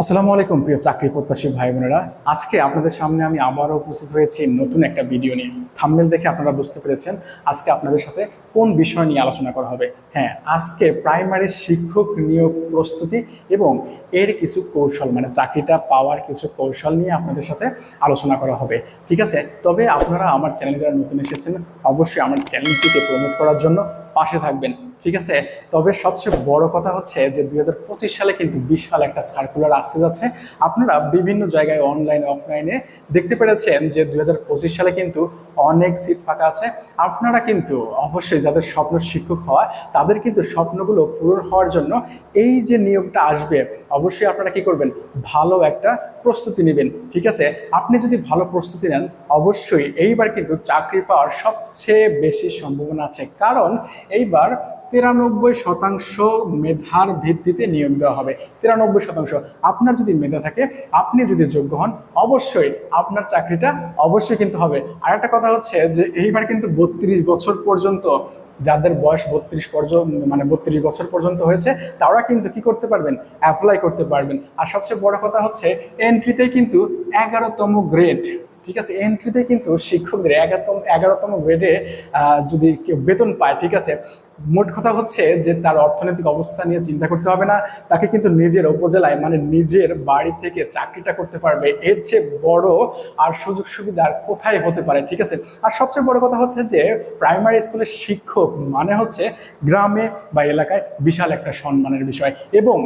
আসসালামু আলাইকুম, প্রিয় চাকরি প্রত্যাশী ভাই বোনেরা। আজকে আপনাদের সামনে আমি আবারও উপস্থিত হয়েছি নতুন একটা ভিডিও নিয়ে। থাম্বনেল দেখে আপনারা বুঝতে পেরেছেন আজকে আপনাদের সাথে কোন বিষয় নিয়ে আলোচনা করা হবে। হ্যাঁ আজকে প্রাইমারি শিক্ষক নিয়োগ প্রস্তুতি এবং এর কিছু কৌশল মানে চাকরিটা পাওয়ার কিছু কৌশল নিয়ে আপনাদের সাথে আলোচনা করা হবে। ঠিক আছে? তবে আপনারা আমার চ্যানেলে যারা নতুন এসেছেন, অবশ্যই আমার চ্যানেলটিকে প্রমোট করার জন্য পাশে থাকবেন, ঠিক আছে? তবে সবচেয়ে বড় কথা হচ্ছে যে দুই হাজার পঁচিশ সালে কিন্তু বিশাল একটা সার্কুলার আসতে যাচ্ছে। আপনারা বিভিন্ন জায়গায় অনলাইনে অফলাইনে দেখতে পেরেছেন যে দু হাজার পঁচিশ সালে কিন্তু অনেক সিট ফাঁকা আছে। আপনারা কিন্তু অবশ্যই যাদের স্বপ্ন শিক্ষক হওয়া, তাদের কিন্তু স্বপ্নগুলো পূরণ হওয়ার জন্য এই যে নিয়োগটা আসবে, অবশ্যই আপনারা কি করবেন? ভালো একটা প্রস্তুতি নেবেন, ঠিক আছে? আপনি যদি ভালো প্রস্তুতি নেন, অবশ্যই এইবার কিন্তু চাকরি পাওয়ার সবচেয়ে বেশি সম্ভাবনা আছে। কারণ এইবার তিরানব্বই শতাংশ মেধার ভিত্তিতে নিয়োগ দেওয়া হবে। তিরানব্বই শতাংশ আপনার যদি মেধা থাকে, আপনি যদি যোগ্য হন, অবশ্যই আপনার চাকরিটা অবশ্যই কিন্তু হবে। আর একটা কথা হচ্ছে যে, এইবার কিন্তু বত্রিশ বছর পর্যন্ত যাদের বয়স বত্রিশ পর্যন্ত মানে বত্রিশ বছর পর্যন্ত হয়েছে, তারা কিন্তু কি করতে পারবেন? অ্যাপ্লাই করতে পারবেন। আর সবচেয়ে বড় কথা হচ্ছে এন্ট্রিতে কিন্তু এগারোতম গ্রেড ঠিক আছে এন্ট্রিতে কিন্তু শিক্ষকদের এগারোতম এগারোতম গ্রেডে যদি কেউ বেতন পায়, ঠিক আছে, মোট কথা হচ্ছে যে তার অর্থনৈতিক অবস্থা নিয়ে চিন্তা করতে হবে না, তাকে কিন্তু নিজের উপজেলায় মানে নিজের বাড়ি থেকে চাকরিটা করতে পারবে। এর চেয়ে বড় আর সুযোগ সুবিধা কোথায় হতে পারে, ঠিক আছে? আর সবচেয়ে বড় কথা হচ্ছে যে প্রাইমারি স্কুলের শিক্ষক মানে হচ্ছে গ্রামে বা এলাকায় বিশাল একটা সম্মানের বিষয় এবং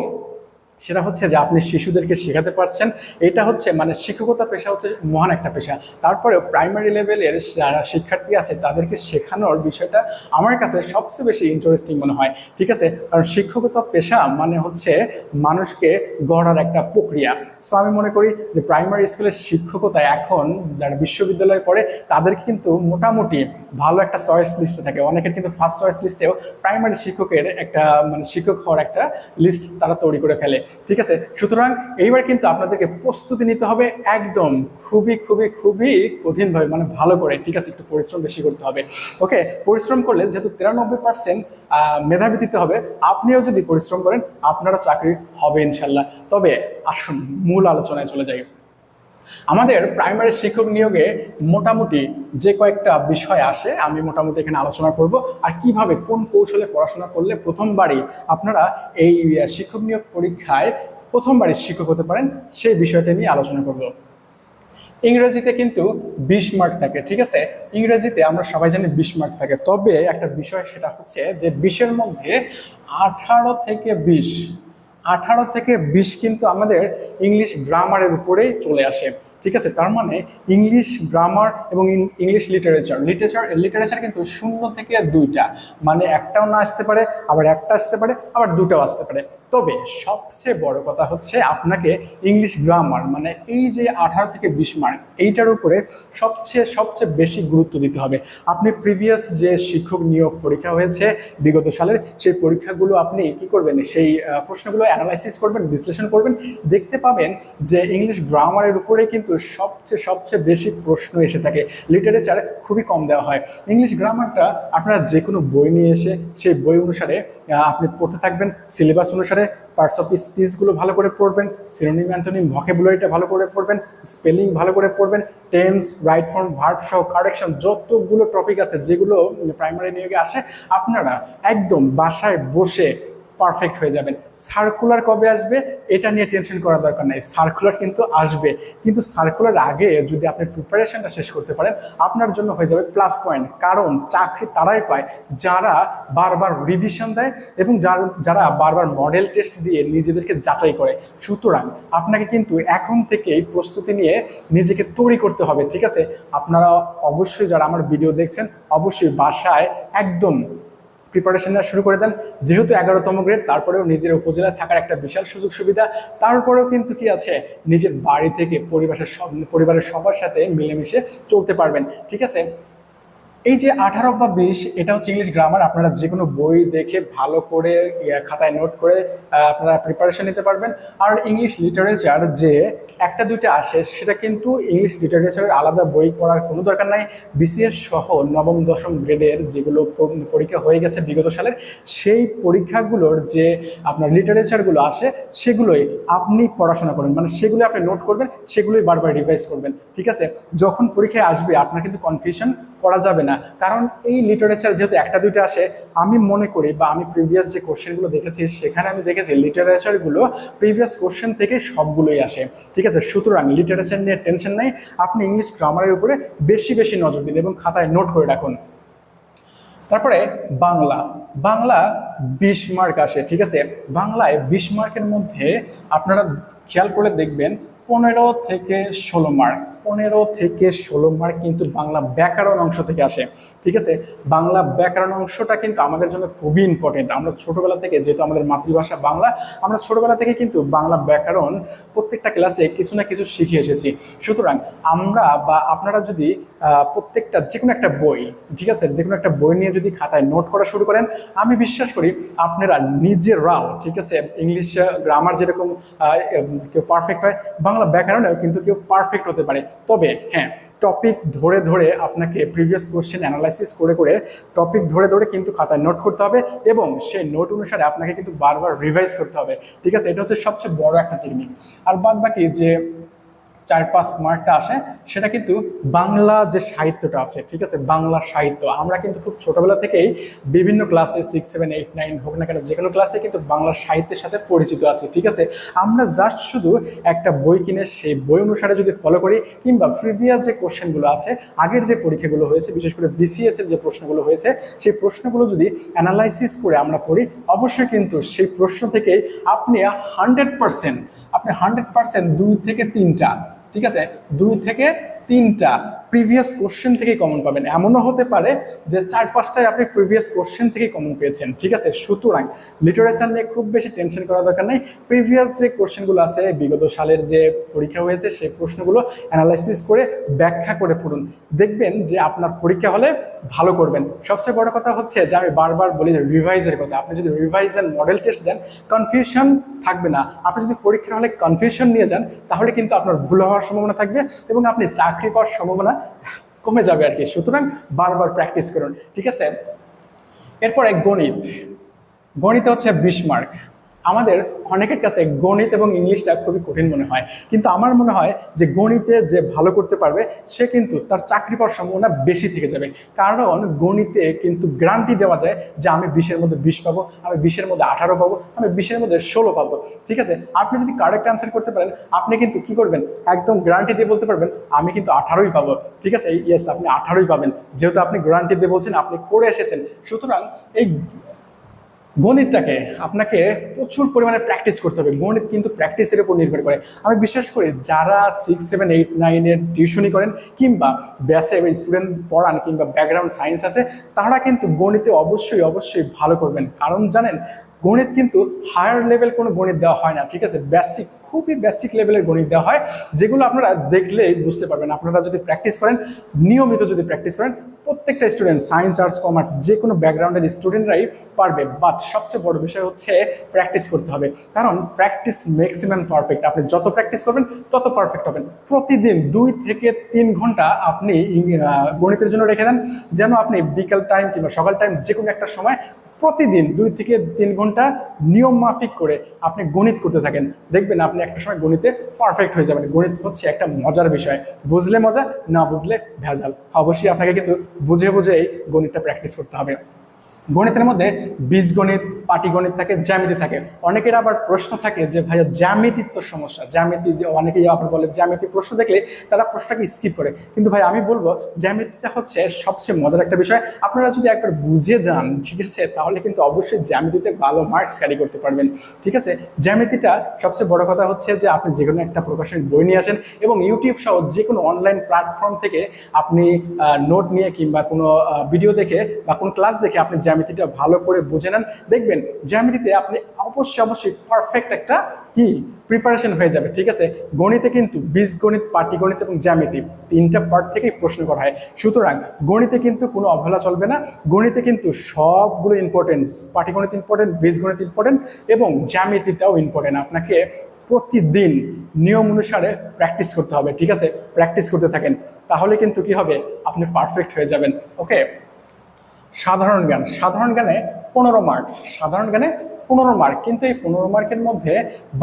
সেটা হচ্ছে যে আপনি শিশুদেরকে শেখাতে পারছেন। এটা হচ্ছে মানে শিক্ষকতা পেশা হচ্ছে মহান একটা পেশা। তারপরে প্রাইমারি লেভেলের যারা শিক্ষার্থী আছে, তাদেরকে শেখানোর বিষয়টা আমার কাছে সবচেয়ে বেশি ইন্টারেস্টিং মনে হয়। ঠিক আছে? কারণ শিক্ষকতা পেশা মানে হচ্ছে মানুষকে গড়ার একটা প্রক্রিয়া। সো আমি মনে করি যে প্রাইমারি স্কুলের শিক্ষকতা এখন যারা বিশ্ববিদ্যালয়ে পড়ে, তাদেরকে কিন্তু মোটামুটি ভালো একটা চয়েস লিস্টে থাকে। অনেকের কিন্তু ফার্স্ট চয়েস লিস্টেও প্রাইমারি শিক্ষকের একটা মানে শিক্ষক হওয়ার একটা লিস্ট তারা তৈরি করে ফেলে। ঠিক আছে? সুতরাং এইবার কিন্তু আপনাদেরকে প্রস্তুতি নিতে হবে একদম খুবই খুবই খুবই কঠিনভাবে মানে ভালো করে, ঠিক আছে? একটু পরিশ্রম বেশি করতে হবে। ওকে, পরিশ্রম করলে যেহেতু তিরানব্বই পার্সেন্ট মেধাবী দিতে হবে, আপনিও যদি পরিশ্রম করেন আপনারা চাকরি হবে ইনশাল্লাহ। তবে আসুন, মূল আলোচনায় চলে যাই। আমাদের প্রাইমারি শিক্ষক নিয়োগে মোটামুটি যে কয়েকটা বিষয় আসে, আমি মোটামুটি এখানে আলোচনা করব আর কীভাবে, কোন কৌশলে পড়াশোনা করলে প্রথমবারই আপনারা এই শিক্ষক নিয়োগ পরীক্ষায় প্রথমবারই শিক্ষক হতে পারেন, সেই বিষয়টা নিয়ে আলোচনা করব। ইংরেজিতে কিন্তু বিশ মার্ক থাকে, ঠিক আছে? ইংরেজিতে আমরা সবাই জানি বিশ মার্ক থাকে, তবে একটা বিষয় সেটা হচ্ছে যে বিশের মধ্যে আঠারো থেকে বিশ আঠারো থেকে বিশ কিন্তু আমাদের ইংলিশ গ্রামারের উপরেই চলে আসে। ঠিক আছে? তার মানে ইংলিশ গ্রামার এবং ইংলিশ লিটারেচার লিটারেচার লিটারেচার কিন্তু শূন্য থেকে দুইটা। মানে একটাও না আসতে পারে, আবার একটা আসতে পারে, আবার দুটাও আসতে পারে। তবে সবচেয়ে বড় কথা হচ্ছে আপনাকে ইংলিশ গ্রামার মানে এই যে আঠারো থেকে বিশ মার্ক এইটার উপরে সবচেয়ে সবচেয়ে বেশি গুরুত্ব দিতে হবে। আপনি প্রিভিয়াস যে শিক্ষক নিয়োগ পরীক্ষা হয়েছে বিগত সালের, সেই পরীক্ষাগুলো আপনি কি করবেন? সেই প্রশ্নগুলো অ্যানালাইসিস করবেন, বিশ্লেষণ করবেন, দেখতে পাবেন যে ইংলিশ গ্রামারের উপরে কিন্তু সবচেয়ে সবচেয়ে বেশি প্রশ্ন এসে থাকে। লিটারেচার খুবই কম দেওয়া হয়। ইংলিশ গ্রামারটা আপনারা যে কোনো বই নিয়ে এসে সেই বই অনুসারে আপনি পড়তে থাকবেন সিলেবাস অনুসারে পার্টস অফ স্পিচগুলো ভালো করে পড়বেন সিনোনিম অ্যান্টোনিম ভকেবুলারিটা ভালো করে পড়বেন স্পেলিং ভালো করে পড়বেন টেন্স রাইট ফর্ম ভার্ব সহ কারেকশন যতগুলো টপিক আছে যেগুলো প্রাইমারি নিয়োগে আসে, আপনারা একদম বাসায় বসে পারফেক্ট হয়ে যাবেন। সার্কুলার কবে আসবে, এটা নিয়ে টেনশন করার দরকার নেই। সার্কুলার কিন্তু আসবে। কিন্তু সার্কুলার আগে যদি আপনি প্রিপারেশনটা শেষ করতে পারেন, আপনার জন্য হয়ে যাবে প্লাস পয়েন্ট কারণ চাকরি তারাই পায় যারা বারবার রিভিশন দেয় এবং যারা বারবার মডেল টেস্ট দিয়ে নিজেদেরকে যাচাই করে। সুতরাং আপনাকে কিন্তু এখন থেকেই প্রস্তুতি নিয়ে নিজেকে তৈরি করতে হবে, ঠিক আছে? আপনারা অবশ্যই যারা আমার ভিডিও দেখছেন, অবশ্যই বাসায় একদম প্রিপারেশন নেওয়া শুরু করে দেন। যেহেতু এগারোতম গ্রেড তারপরেও নিজের উপজেলায় থাকার একটা বিশাল সুযোগ সুবিধা। তারপরেও কিন্তু কি আছে? নিজের বাড়ি থেকে পরিবারের সব পরিবারের সবার সাথে মিলেমিশে চলতে পারবেন। ঠিক আছে? এই যে আঠারো বা বিশ, এটা হচ্ছে ইংলিশ গ্রামার আপনারা যে কোনো বই দেখে ভালো করে খাতায় নোট করে আপনারা প্রিপারেশন নিতে পারবেন। আর ইংলিশ লিটারেচার যে একটা দুইটা আসে, সেটা কিন্তু ইংলিশ লিটারেচারের আলাদা বই পড়ার কোনো দরকার নাই। বিসিএস সহ নবম, দশম গ্রেডের যেগুলো পরীক্ষা হয়ে গেছে বিগত সালের, সেই পরীক্ষাগুলোর যে আপনার লিটারেচারগুলো আসে, সেগুলোই আপনি পড়াশোনা করবেন মানে সেগুলো আপনি নোট করবেন, সেগুলোই বারবার রিভাইজ করবেন। ঠিক আছে? যখন পরীক্ষায় আসবে, আপনার কিন্তু কনফিউশন করা যাবে না। কারণ এই লিটারেচার যেহেতু একটা দুইটা আসে, আমি মনে করি বা আমি প্রিভিয়াস যে কোশ্চেনগুলো দেখেছি, সেখানে আমি দেখেছি লিটারেচারগুলো প্রিভিয়াস কোশ্চেন থেকে সবগুলোই আসে। ঠিক আছে? সুতরাং লিটারেচার নিয়ে টেনশন নেই। আপনি ইংলিশ গ্রামারের উপরে বেশি বেশি নজর দিন এবং খাতায় নোট করে রাখুন। তারপরে বাংলা। বাংলা বিশ মার্ক আসে, ঠিক আছে? বাংলায় বিশ মার্কের মধ্যে আপনারা খেয়াল করে দেখবেন, পনেরো থেকে ষোলো মার্ক পনেরো থেকে ষোলো মার্ক কিন্তু বাংলা ব্যাকরণ অংশ থেকে আসে। ঠিক আছে? বাংলা ব্যাকরণ অংশটা কিন্তু আমাদের জন্য খুবই ইম্পর্টেন্ট আমরা ছোটবেলা থেকে যেহেতু আমাদের মাতৃভাষা বাংলা, আমরা ছোটবেলা থেকে কিন্তু বাংলা ব্যাকরণ প্রত্যেকটা ক্লাসে কিছু না কিছু শিখে এসেছি। সুতরাং আমরা বা আপনারা যদি প্রত্যেকটা যে কোনো একটা বই, ঠিক আছে? যে কোনো একটা বই নিয়ে যদি খাতায় নোট করা শুরু করেন, আমি বিশ্বাস করি আপনারা নিজেরাও ঠিক আছে? ইংলিশ গ্রামার যেরকম কেউ পারফেক্ট হয়, বাংলা ব্যাকরণেও কিন্তু কেউ পারফেক্ট হতে পারে। তবে হ্যাঁ টপিক ধরে ধরে আপনাকে প্রিভিয়াস কোয়েশ্চেন অ্যানালাইসিস করে করে টপিক ধরে ধরে কিন্তু খাতায় নোট করতে হবে এবং সেই নোট অনুসারে আপনাকে কিন্তু বারবার রিভাইজ করতে হবে। ঠিক আছে? এটা হচ্ছে সবচেয়ে বড় একটা টেকনিক আর বাদ বাকি যে চার পাঁচ মার্কটা আসে, সেটা কিন্তু বাংলা যে সাহিত্যটা আছে, ঠিক আছে? বাংলা সাহিত্য। আমরা কিন্তু খুব ছোটবেলা থেকেই বিভিন্ন ক্লাসে সিক্স সেভেন এইট নাইন হোক না কেন, যে কোনো ক্লাসে কিন্তু বাংলা সাহিত্যের সাথে পরিচিত আছি, ঠিক আছে? আমরা জাস্ট শুধু একটা বই কিনে সেই বই অনুসারে যদি ফলো করি, কিংবা প্রিভিয়াস যে কোশ্চেনগুলো আছে, আগের যে পরীক্ষাগুলো হয়েছে, বিশেষ করে বিসিএস এর যে প্রশ্নগুলো হয়েছে, সেই প্রশ্নগুলো যদি অ্যানালাইসিস করে আমরা পড়ি, অবশ্যই কিন্তু সেই প্রশ্ন থেকেই আপনি হান্ড্রেড পার্সেন্ট আপনি হান্ড্রেড পার্সেন্ট দুই থেকে তিনটা ঠিক আছে? দুই থেকে তিনটা প্রিভিয়াস কোশ্চেন থেকে কমন পাবেন। এমনও হতে পারে যে চার পাঁচটায় আপনি প্রিভিয়াস কোশ্চেন থেকে কমন পেয়েছেন, ঠিক আছে? সুতরাং লিটারেচার নিয়ে খুব বেশি টেনশন করা দরকার নেই। প্রিভিয়াস যে কোশ্চেনগুলো আছে, বিগত সালের যে পরীক্ষা হয়েছে, সেই প্রশ্নগুলো অ্যানালাইসিস করে ব্যাখ্যা করে পড়ুন। দেখবেন যে আপনার পরীক্ষা হলে ভালো করবেন। সবচেয়ে বড় কথা হচ্ছে যে আমি বারবার বলি রিভাইজের কথা। আপনি যদি রিভাইজ অ্যান্ড মডেল টেস্ট দেন কনফিউশন থাকবে না। আপনি যদি পরীক্ষার হলে কনফিউশন নিয়ে যান, তাহলে কিন্তু আপনার ভুল হওয়ার সম্ভাবনা থাকবে এবং আপনি চাকরি পাওয়ার সম্ভাবনা কমে যাবে আর কি। সুতরাং বারবার প্র্যাকটিস করুন, ঠিক আছে? এরপরে গণিত। গণিতে হচ্ছে বিশ মার্ক আমাদের অনেকের কাছে গণিত এবং ইংলিশটা খুবই কঠিন মনে হয়। কিন্তু আমার মনে হয় যে গণিতে যে ভালো করতে পারবে, সে কিন্তু তার চাকরি পাওয়ার সম্ভাবনা বেশি থেকে যাবে। কারণ গণিতে কিন্তু গ্যারান্টি দেওয়া যায় যে আমি বিশের মধ্যে বিশ পাবো, আমি বিশের মধ্যে আঠারো পাবো, আমি বিশের মধ্যে ষোলো পাবো। ঠিক আছে? আপনি যদি কারেক্ট অ্যান্সার করতে পারেন, আপনি কিন্তু কি করবেন? একদম গ্যারান্টি দিয়ে বলতে পারবেন, আমি কিন্তু আঠারোই পাবো। ঠিক আছে? ইয়েস আপনি আঠারোই পাবেন। যেহেতু আপনি গ্যারান্টি দিয়ে বলছেন, আপনি করে এসেছেন। সুতরাং এই গণিতটাকে আপনাকে প্রচুর পরিমাণে প্র্যাকটিস করতে হবে। গণিত কিন্তু প্র্যাকটিসের উপর নির্ভর করে। আমি বিশ্বাস করি যারা সিক্স সেভেন এইট নাইনের টিউশনই করেন কিংবা ব্যাসে এবং স্টুডেন্ট পড়ান কিংবা ব্যাকগ্রাউন্ড সায়েন্স আছে, তারা কিন্তু গণিতে অবশ্যই অবশ্যই ভালো করবেন। কারণ জানেন গণিত কিন্তু হায়ার লেভেল কোনো গণিত দেওয়া হয় না, ঠিক আছে? বেসিক খুবই বেসিক লেভেলের গণিত দেওয়া হয়, যেগুলো আপনারা দেখলেই বুঝতে পারবেন। আপনারা যদি প্র্যাকটিস করেন, নিয়মিত যদি প্র্যাকটিস করেন, প্রত্যেকটা স্টুডেন্ট সায়েন্স আর্টস কমার্স যে কোনো ব্যাকগ্রাউন্ডের স্টুডেন্টরাই পারবে। বাট সবচেয়ে বড় বিষয় হচ্ছে প্র্যাকটিস করতে হবে। কারণ প্র্যাকটিস ম্যাক্সিমাম পারফেক্ট আপনি যত প্র্যাকটিস করবেন, তত পারফেক্ট হবেন। প্রতিদিন দুই থেকে তিন ঘণ্টা আপনি গণিতের জন্য রেখে দেন। যেন আপনি বিকাল টাইম কিংবা সকাল টাইম যে কোনো একটা সময় প্রতিদিন দুই থেকে তিন ঘণ্টা নিয়ম মাফিক করে আপনি গণিত করতে থাকেন। দেখবেন আপনি একটা সময় গণিতে পারফেক্ট হয়ে যাবেন। গণিত হচ্ছে একটা মজার বিষয়। বুঝলে মজা, না বুঝলে ভেজাল। অবশ্যই আপনাকে কিন্তু বুঝে বুঝেই গণিতটা প্র্যাকটিস করতে হবে। গণিতের মধ্যে বীজগণিত, পাটিগণিত থাকে, জ্যামিতি থাকে। অনেকের আবার প্রশ্ন থাকে যে, ভাইয়া জ্যামিতির তো সমস্যা। জ্যামিতি যে অনেকেই আবার বলে, জ্যামিতি প্রশ্ন দেখলে তারা প্রশ্নটাকে স্কিপ করে। কিন্তু ভাই, আমি বলব, জ্যামিতিটা হচ্ছে সবচেয়ে মজার একটা বিষয়। আপনারা যদি একবার বুঝে যান, ঠিক আছে, তাহলে কিন্তু অবশ্যই জ্যামিতিতে ভালো মার্কস ক্যারি করতে পারবেন। ঠিক আছে? জ্যামিতিটা সবচেয়ে বড় কথা হচ্ছে যে, আপনি যে কোনো একটা প্রকাশনের বই নিয়ে আসেন এবং ইউটিউব সহ যে কোনো অনলাইন প্ল্যাটফর্ম থেকে আপনি নোট নিয়ে কিংবা কোনো ভিডিও দেখে বা কোনো ক্লাস দেখে আপনি জ্যামিতিটা ভালো করে বুঝে নেন। দেখবেন জ্যামিতিতে আপনি অবশ্যই অবশ্যই পারফেক্ট একটা কি প্রিপারেশন হয়ে যাবে, ঠিক আছে? গণিতে কিন্তু বীজগণিত, পাটিগণিত এবং জ্যামিতি তিনটা পার্ট থেকেই প্রশ্ন করা হয়। সুতরাং গণিতে কিন্তু কোনো অবহেলা চলবে না। গণিতে কিন্তু সবগুলো ইম্পর্টেন্স পাটিগণিত ইম্পর্টেন্ট বীজগণিত ইম্পর্টেন্ট এবং জ্যামিতিটাও ইম্পর্টেন্ট আপনাকে প্রতিদিন নিয়ম অনুসারে প্র্যাকটিস করতে হবে, ঠিক আছে? প্র্যাকটিস করতে থাকেন। তাহলে কিন্তু কি হবে? আপনি পারফেক্ট হয়ে যাবেন ওকে সাধারণ জ্ঞান। সাধারণ জ্ঞানে পনেরো মার্কস সাধারণ জ্ঞানে পনেরো মার্ক কিন্তু এই পনেরো মার্কের মধ্যে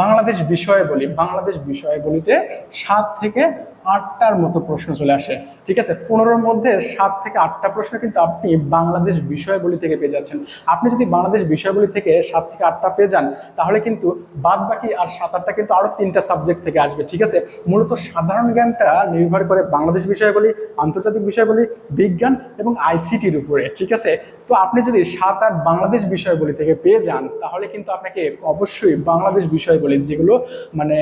বাংলাদেশ বিষয়ে বলি বাংলাদেশ বিষয়ে বলিতে সাত থেকে আটটার মতো প্রশ্ন চলে আসে। ঠিক আছে? পনেরোর মধ্যে সাত থেকে আটটা প্রশ্ন কিন্তু আপনি বাংলাদেশ বিষয়গুলি থেকে পেয়ে যাচ্ছেন। আপনি যদি বাংলাদেশ বিষয়গুলি থেকে সাত থেকে আটটা পেয়ে যান, তাহলে কিন্তু বাদ বাকি আর সাত আটটা কিন্তু আরও তিনটা সাবজেক্ট থেকে আসবে। ঠিক আছে? মূলত সাধারণ জ্ঞানটা নির্ভর করে বাংলাদেশ বিষয়গুলি আন্তর্জাতিক বিষয়গুলি বিজ্ঞান এবং আইসিটির উপরে। ঠিক আছে? তো আপনি যদি সাত আট বাংলাদেশ বিষয়গুলি থেকে পেয়ে যান, তাহলে কিন্তু আপনাকে অবশ্যই বাংলাদেশ বিষয়গুলি যেগুলো মানে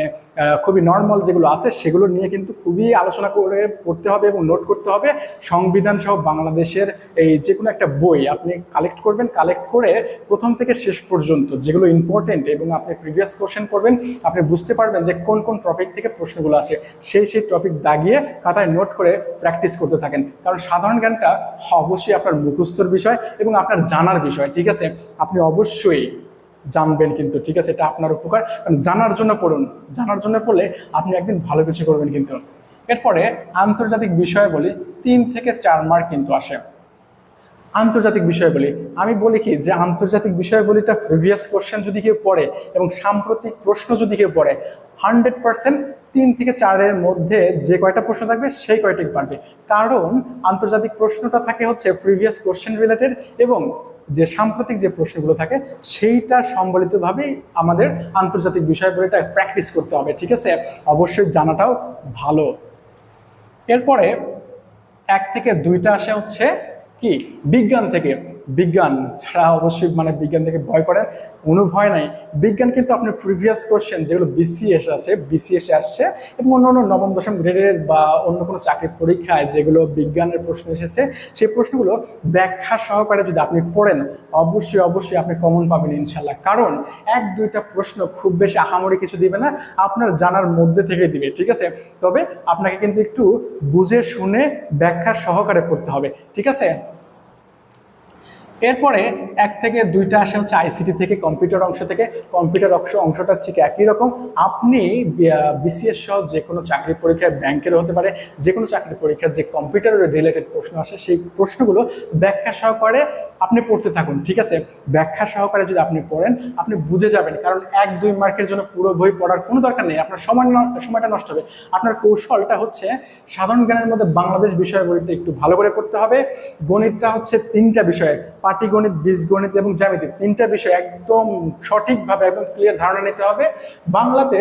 খুবই নর্মাল যেগুলো আছে, সেগুলো নিয়ে কিন্তু খুবই আলোচনা করে পড়তে হবে এবং নোট করতে হবে। সংবিধান সহ বাংলাদেশের এই যে কোনো একটা বই আপনি কালেক্ট করবেন কালেক্ট করে প্রথম থেকে শেষ পর্যন্ত যেগুলো ইম্পর্টেন্ট এবং আপনি প্রিভিয়াস কোশ্চেন করবেন, আপনি বুঝতে পারবেন যে কোন কোন টপিক থেকে প্রশ্নগুলো আছে সেই সেই টপিক দাগিয়ে খাতায় নোট করে প্র্যাকটিস করতে থাকেন। কারণ সাধারণ জ্ঞানটা অবশ্যই আপনার মুখস্থর বিষয় এবং আপনার জানার বিষয়, ঠিক আছে? আপনি অবশ্যই জানবেন কিন্তু, ঠিক আছে? এটা আপনার উপকার। জানার জন্য পড়ুন। জানার জন্য পড়লে আপনি একদিন ভালো কিছু করবেন কিন্তু। এরপরে আন্তর্জাতিক বিষয় বলি, তিন থেকে চার মার্ক কিন্তু আসে। আন্তর্জাতিক বিষয় বলি, আমি বলি কি যে আন্তর্জাতিক বিষয়বলিটা প্রিভিয়াস কোশ্চেন যদি কেউ পড়ে এবং সাম্প্রতিক প্রশ্ন যদি কেউ পড়ে হান্ড্রেড পার্সেন্ট তিন থেকে চারের মধ্যে যে কয়টা প্রশ্ন থাকবে, সেই কয়টাই পারবে। কারণ আন্তর্জাতিক প্রশ্নটা থাকে হচ্ছে প্রিভিয়াস কোশ্চেন রিলেটেড এবং যে সাম্প্রতিক যে প্রশ্নগুলো থাকে, সেইটা সম্বলিতভাবেই আমাদের আন্তর্জাতিক বিষয়গুলোটা প্র্যাকটিস করতে হবে, ঠিক আছে? অবশ্যই জানাটাও ভালো। এরপরে এক থেকে দুইটা আসে হচ্ছে কি? বিজ্ঞান থেকে। বিজ্ঞান যারা অবশ্যই মানে বিজ্ঞান থেকে ভয় করেন, কোনো ভয় নাই। বিজ্ঞান কিন্তু আপনার প্রিভিয়াস কোশ্চেন যেগুলো বিসিএস আছে বিসিএসে আসছে এবং অন্য অন্য নবম, দশম গ্রেডের বা অন্য কোনো চাকরির পরীক্ষায় যেগুলো বিজ্ঞানের প্রশ্ন এসেছে, সেই প্রশ্নগুলো ব্যাখ্যা সহকারে যদি আপনি পড়েন, অবশ্যই অবশ্যই আপনি কমন পাবেন ইনশাল্লাহ কারণ এক, দুইটা প্রশ্ন খুব বেশি আহামরি কিছু দিবে না, আপনার জানার মধ্যে থেকে দিবে, ঠিক আছে? তবে আপনাকে কিন্তু একটু বুঝে শুনে ব্যাখ্যা সহকারে পড়তে হবে, ঠিক আছে? এরপরে এক থেকে দুইটা আসে হচ্ছে আইসিটি থেকে কম্পিউটার অংশ থেকে। কম্পিউটার অংশ, অংশটা ঠিক একই রকম। আপনি বিসিএস সহ যে কোনো চাকরি পরীক্ষায় ব্যাংকের হতে পারে, যে কোনো চাকরি পরীক্ষার যে কম্পিউটার রিলেটেড প্রশ্ন আসে, সেই প্রশ্নগুলো ব্যাখ্যা সহকারে আপনি পড়তে থাকুন, ঠিক আছে? ব্যাখ্যা সহকারে যদি আপনি পড়েন, আপনি বুঝে যাবেন, কারণ এক দুই মার্কের জন্য পুরো বই পড়ার কোনো দরকার নেই। আপনার সময় সময়টা নষ্ট হবে। আপনার কৌশলটা হচ্ছে সাধারণ জ্ঞানের মধ্যে বাংলাদেশ বিষয় বিষয়গুলিতে একটু ভালো করে পড়তে হবে। গণিতটা হচ্ছে তিনটা বিষয়, পাটিগণিত, বীজগণিত এবং জ্যামিতি। তিনটা বিষয় একদম সঠিকভাবে, একদম ক্লিয়ার ধারণা নিতে হবে। বাংলাতে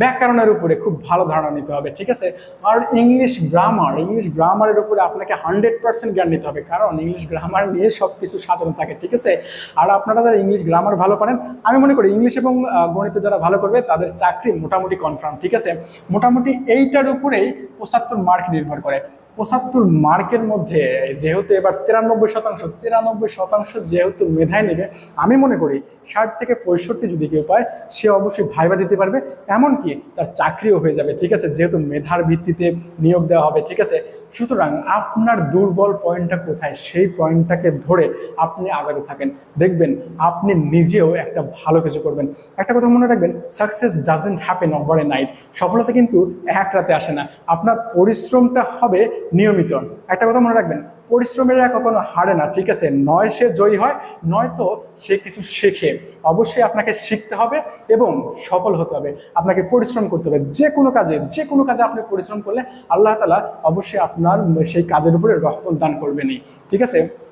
ব্যাকরণের উপরে খুব ভালো ধারণা নিতে হবে, ঠিক আছে? আর ইংলিশ গ্রামার ইংলিশ গ্রামারের উপরে আপনাকে হান্ড্রেড পার্সেন্ট জ্ঞান নিতে হবে, কারণ ইংলিশ গ্রামার নিয়ে সব কিছু সাজানো থাকে, ঠিক আছে? আর আপনারা যারা ইংলিশ গ্রামার ভালো পারেন, আমি মনে করি ইংলিশ এবং গণিত যারা ভালো করবে, তাদের চাকরি মোটামুটি কনফার্ম ঠিক আছে? মোটামুটি এইটার উপরেই পঁচাত্তর মার্ক নির্ভর করে। পঁচাত্তর মার্কের মধ্যে যেহেতু এবার তিরানব্বই শতাংশ তিরানব্বই শতাংশ যেহেতু মেধায় নেবে, আমি মনে করি ষাট থেকে পঁয়ষট্টি যদি কেউ পায়, সে অবশ্যই ভাইবা দিতে পারবে, এমনকি তার চাকরিও হয়ে যাবে, ঠিক আছে? যেহেতু মেধার ভিত্তিতে নিয়োগ দেওয়া হবে, ঠিক আছে? সুতরাং আপনার দুর্বল পয়েন্টটা কোথায়? সেই পয়েন্টটাকে ধরে আপনি আগাতে থাকেন। দেখবেন আপনি নিজেও একটা ভালো কিছু করবেন। একটা কথা মনে রাখবেন success doesn't happen over a night সফলতা কিন্তু এক রাতে আসে না। আপনার পরিশ্রমটা হবে নিয়মিত। একটা কথা মনে রাখবেন, পরিশ্রমেরা কখনো হারে না, ঠিক আছে? নয় সে জয়ী হয় নয়তো সে কিছু শেখে। অবশ্যই আপনাকে শিখতে হবে এবং সফল হতে হবে। আপনাকে পরিশ্রম করতে হবে। যে কোনো কাজে, যে কোনো কাজে আপনি পরিশ্রম করলে আল্লাহ তালা অবশ্যই আপনার সেই কাজের উপরে রহমত দান করবেনই। ঠিক আছে?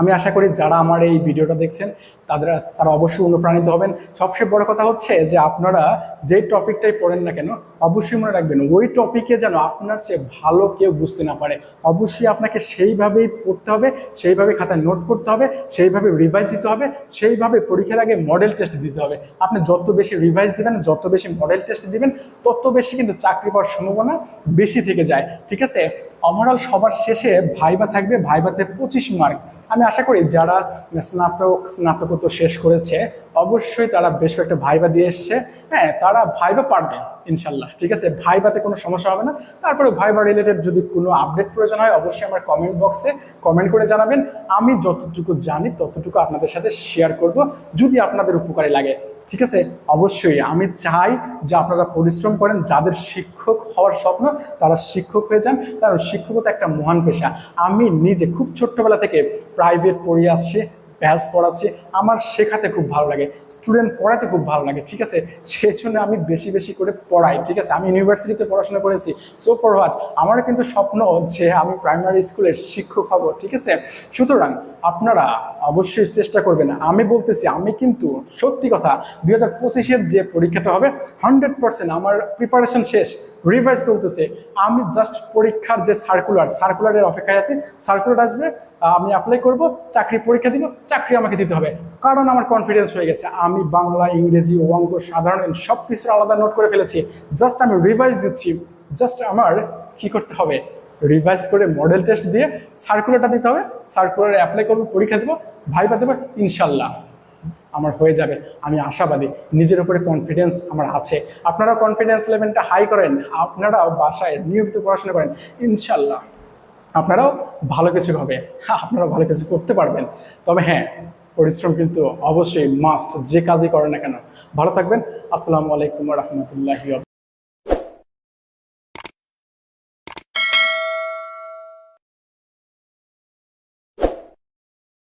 আমি আশা করি যারা আমার এই ভিডিওটা দেখছেন, তাদের তারা অবশ্যই অনুপ্রাণিত হবেন। সবচেয়ে বড় কথা হচ্ছে যে আপনারা যে টপিকটাই পড়েন না কেন, অবশ্যই মনে রাখবেন ওই টপিকে যেন আপনার চেয়ে ভালো কেউ বুঝতে না পারে। অবশ্যই আপনাকে সেইভাবেই পড়তে হবে, সেইভাবে খাতায় নোট করতে হবে, সেইভাবে রিভাইজ দিতে হবে, সেইভাবে পরীক্ষার আগে মডেল টেস্ট দিতে হবে। আপনি যত বেশি রিভাইজ দিবেন, যত বেশি মডেল টেস্ট দিবেন, তত বেশি কিন্তু চাকরি পাওয়ার সম্ভাবনা বেশি থেকে যায়। ঠিক আছে? ওভারঅল সবার শেষে ভাইবা থাকবে ভাইবাতে পঁচিশ মার্ক আমি আশা করি যারা স্নাতক, স্নাতকোত্তর শেষ করেছে, অবশ্যই তারা বেশ একটা ভাইবা দিয়ে এসছে। হ্যাঁ তারা ভাইবা পারবে, ইনশাল্লাহ, ঠিক আছে? ভাইবাতে কোনো সমস্যা হবে না। তারপরে ভাইবা রিলেটেড যদি কোনো আপডেট প্রয়োজন হয়, অবশ্যই আমার কমেন্ট বক্সে কমেন্ট করে জানাবেন। আমি যতটুকু জানি, ততটুকু আপনাদের সাথে শেয়ার করব। যদি আপনাদের উপকারে লাগে ঠিক আছে? অবশ্যই। আমি চাই যে আপনারা পরিশ্রম করেন। যাদের শিক্ষক হওয়ার স্বপ্ন, তারা শিক্ষক হয়ে যান। কারণ শিক্ষকতা একটা মহান পেশা। আমি নিজে খুব ছোট্টবেলা থেকে প্রাইভেট পড়িয়ে আসছি। ব্যাস পড়াচ্ছি। আমার শেখাতে খুব ভালো লাগে স্টুডেন্ট পড়াতে খুব ভালো লাগে, ঠিক আছে? সেই জন্য আমি বেশি বেশি করে পড়াই, ঠিক আছে? আমি ইউনিভার্সিটিতে পড়াশোনা করেছি। সো ফর হোয়াট কিন্তু স্বপ্ন যে আমি প্রাইমারি স্কুলের শিক্ষক হব, ঠিক আছে? সুতরাং আপনারা অবশ্যই চেষ্টা করবেন। আমি বলতেছি, আমি কিন্তু সত্যি কথা, দুই হাজার পঁচিশের যে পরীক্ষাটা হবে হান্ড্রেড পার্সেন্ট আমার প্রিপারেশন শেষ রিভাইজ চলতেছে। আমি জাস্ট পরীক্ষার যে সার্কুলার সার্কুলারের অপেক্ষায় আছি সার্কুলার আসবে, আমি অ্যাপ্লাই করব চাকরি পরীক্ষা দিব চাকরি আমাকে দিতে হবে। কারণ আমার কনফিডেন্স হয়ে গেছে। আমি বাংলা, ইংরেজি, অঙ্ক, সাধারণ সব কিছু আলাদা নোট করে ফেলেছি। জাস্ট আমি রিভাইজ দিচ্ছি। জাস্ট আমার কি করতে হবে? রিভাইজ করে মডেল টেস্ট দিয়ে সার্কুলারটা দিতে হবে। সার্কুলার অ্যাপ্লাই করব, পরীক্ষা দেবো ভাইবা দেবো, ইনশাল্লাহ। আমার হয়ে যাবে। আমি আশাবাদী। নিজের উপরে কনফিডেন্স আমার আছে। আপনারা কনফিডেন্স লেভেলটা হাই করেন। আপনারাও বাসায় নিয়মিত পড়াশোনা করেন। ইনশাল্লাহ। আপনারাও ভালো কিছু হবে আপনারাও ভালো কিছু করতে পারবেন। তবে হ্যাঁ পরিশ্রম কিন্তু অবশ্যই মাস্ট যে কাজই করেন না কেন। ভালো থাকবেন। আসসালামু আলাইকুম রহমতুল্লাহি